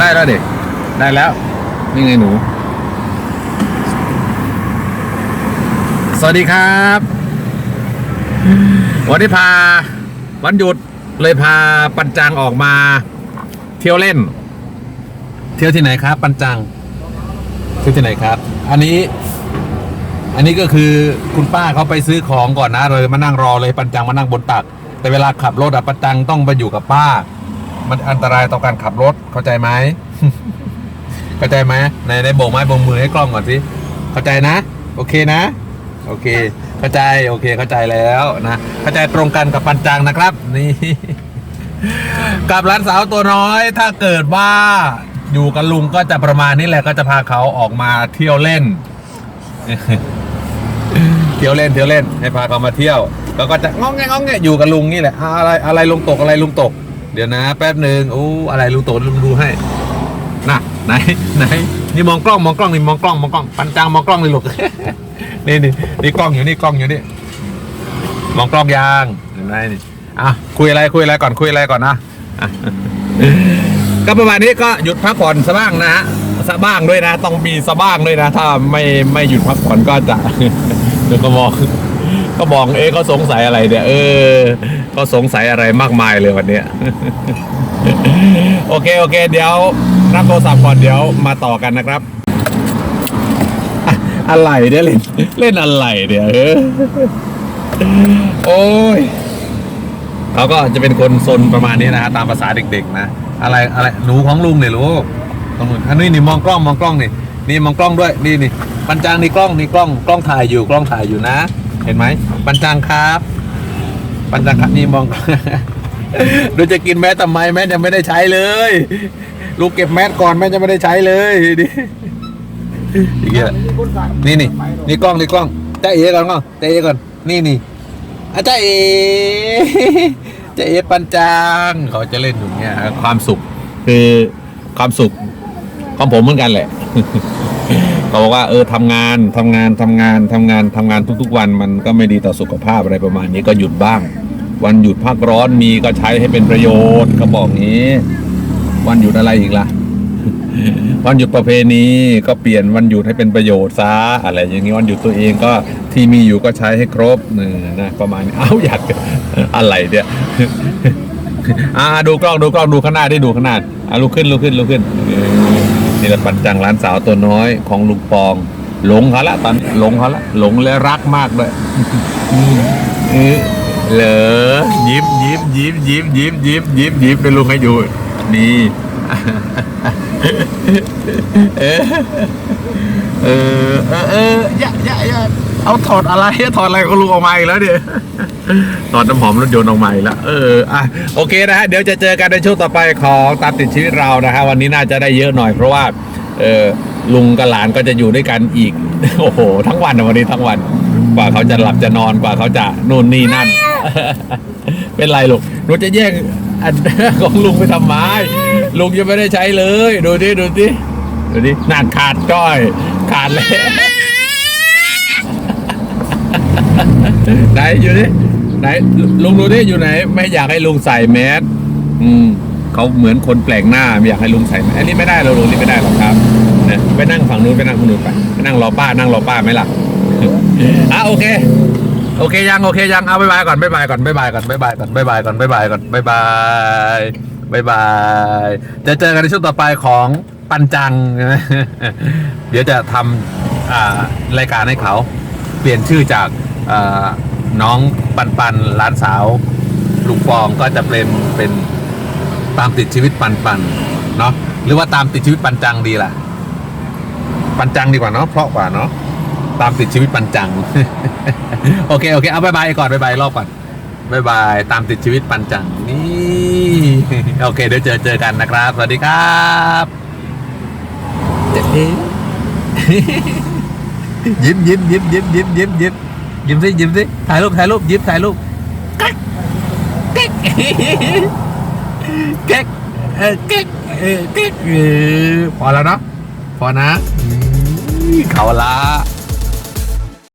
ได้แล้วเด็กได้แล้ว นี่ไงหนู สวัสดีครับ วันนี้พา วันหยุดเลยพาปัญจังออกมา เที่ยวเล่น เที่ยวที่ไหนครับ ปัญจังเที่ยวที่ไหนครับ อันนี้ อันนี้ก็คือคุณป้าเขาไปซื้อของก่อนนะ เลยมานั่งรอเลยปัญจังมานั่งบนตัก แต่เวลาขับรถอะปัญจังต้องไปอยู่กับป้า มันอันตรายต่อการขับรถเข้าใจไหมเข้าใจไหมในในโบกไม้โบกมือให้กล้องก่อนสิเข้าใจนะ โอเคนะ โอเค เข้าใจโอเคเข้าใจแล้วนะเข้าใจตรงกันกับปัญจังนะครับ นี่กับร้านสาวตัวน้อยถ้าเกิดว่าอยู่กับลุงก็จะประมาณนี้แหละก็จะพาเขาออกมาเที่ยวเล่น เที่ยวเล่นเที่ยวเล่นให้พาเขามาเที่ยว แล้วก็จะง้องแงง้องแงอยู่กับลุงนี่แหละอะไรอะไรลุงตกอะไรลุงตก เดี๋ยวนะแป๊บหนึ่งโอ้อะไรลุงตลุงดูให้น่ะไหนไหนนี่มองกล้องมองกล้องนี่มองกล้องมองกล้องปันจังมองกล้องเลยลูกนี่นี่นี่กล้องอยู่นี่กล้องอยู่นี่มองกล้องยางเห็นไหมนี่อะคุยอะไรคุยอะไรก่อนคุยอะไรก่อนนะก็ประมาณนี้ก็หยุดพักผ่อนสะบ้างนะฮะสะบ้างด้วยนะ ต้องมีสะบ้างด้วยนะ ถ้าไม่ไม่หยุดพักผ่อนก็จะเดี๋ยวก็มอง ก็มองเอ๊ะเขาสงสัยอะไรเนี่ยเออเขาสงสัยอะไรมากมายเลยวันเนี้ยโอเคโอเค เดี๋ยวรับโทรศัพท์ก่อนเดี๋ยวมาต่อกันนะครับอะอะไรเนี่ยเล่นเล่นอะไรเนี่ยเออโอ้ยเขาก็จะเป็นคนซนประมาณนี้นะฮะตามภาษาเด็ก ๆ นะอะไรอะไรหนูของลุงเนี่ยลูกตรงนู้นอันนี้นี่มองกล้องมองกล้องนี่นี่มองกล้องด้วยนี่นี่ปัญจางนี่กล้องนี่กล้องกล้องถ่ายอยู่กล้องถ่ายอยู่นะ เห็นไหมปัญจางครับปัญจางครับนี่มองดูจะกินแมสทำไมแมสยังไม่ได้ใช้เลย ลูกเก็บแมสก่อนแม่จะไม่ได้ใช้เลยดิอย่างเงี้ยนี่นี่นี่กล้องนี่กล้องจ้าเอก่อนกล้องจ้าเอก่อนนี่นี่อาจารย์เอจะเอปันจางเขาจะเล่นอยู่เนี่ยความสุข คือความสุขของผมเหมือนกันแหละ เขาบอกว่าเออทำงานทำงานทำงานทำงานทำงานทุก ๆ วันมันก็ไม่ดีต่อสุขภาพอะไรประมาณนี้ก็หยุดบ้าง วันหยุดพักร้อนมีก็ใช้ให้เป็นประโยชน์เขาบอกงี้ วันหยุดอะไรอีกล่ะ วันหยุดประเพณีก็เปลี่ยนวันหยุดให้เป็นประโยชน์ซะอะไรอย่างนี้วันหยุดตัวเองก็ที่มีอยู่ก็ใช้ให้ครบหนึ่งนะประมาณนี้เอ้าอยากอะไรเนี่ยอ่าดูกล้องดูกล้องดูข้างหน้าได้ดูข้างหน้าอะลุกขึ้นลุกขึ้นลุกขึ้น นี่แหละปันจังร้านสาวตัวน้อยของลุงปอง หลงเขาละตอนนี้หลงเขาละหลงและรักมากด้วยเออเหลอยิ้มยิ้มยิ้มยิ้มยิ้มยิ้มยิ้มยิ้มเป็นลุงให้อยู่นี่เออเออเออเอออย่าอย่าอย่า เอาถอดอะไรถอดอะไรก็ลุงออกมาอีกแล้วเนี่ยถอดน้ำหอมรถยนต์ออกมาอีกแล้วเอออะโอเคนะฮะเดี๋ยวจะเจอกันในช่วงต่อไปของตามติดชีวิตเรานะฮะวันนี้น่าจะได้เยอะหน่อยเพราะว่าเออลุงกับหลานก็จะอยู่ด้วยกันอีก โอ้โห ทั้งวันนะวันนี้ทั้งวันกว่าเขาจะหลับจะนอนกว่าเขาจะนู่นนี่นั่น เป็นไรลูกหนูจะแย่งอันของลุงไปทำไมลุงยังไม่ได้ใช้เลย ดูดิดูดิดูดิหนักขาดจ้อย ขาดเลย ไหนอยู่ดิไหนลุงดูดิอยู่ไหน ไม่อยากให้ลุงใส่แมสอืมเขาเหมือนคนแปลกหน้าไม่อยากให้ลุงใส่แมสอันนี้ไม่ได้เราลุงนี่ไม่ได้หรอกครับนะไปนั่งฝั่งนู้นไปนั่งฝั่งนู้นไปไปนั่งรอป้านั่งรอป้าไหมล่ะอะโอเค โอเคยังโอเคยังเอาบายบายก่อนบายบายก่อนบายบายก่อนบายบายก่อนบายบายก่อนบายบายก่อนบายบายบายบายจะเจอกันในช่วงต่อไปของปันจังนะเดี๋ยวจะทำอ่ารายการให้เขา เปลี่ยนชื่อจากอ่า น้องปันปันหลานสาวลุงปองก็จะเป็นเป็นตามติดชีวิตปันปันเนาะหรือว่าตามติดชีวิตปันจังดีล่ะ ปันจังดีกว่าเนาะเพราะกว่าเนาะตามติดชีวิตปันจัง โอเคโอเคเอาบายบายก่อนบายบายรอบก่อนบายบายตามติดชีวิตปันจังนี่โอเคเดี๋ยวเจอเจอกันนะครับ สวัสดีครับเจ๊ยิ้มยิ้มยิ้มยิ้มยิ้มยิ้มยิ้ม ยิ้มสิยิ้มสิถ่ายรูปถ่ายรูปยิ้มถ่ายรูปเก๊กเก๊กเก๊กเออเก๊กเออเก๊กเออพอแล้วเนาะพอนะเขาละ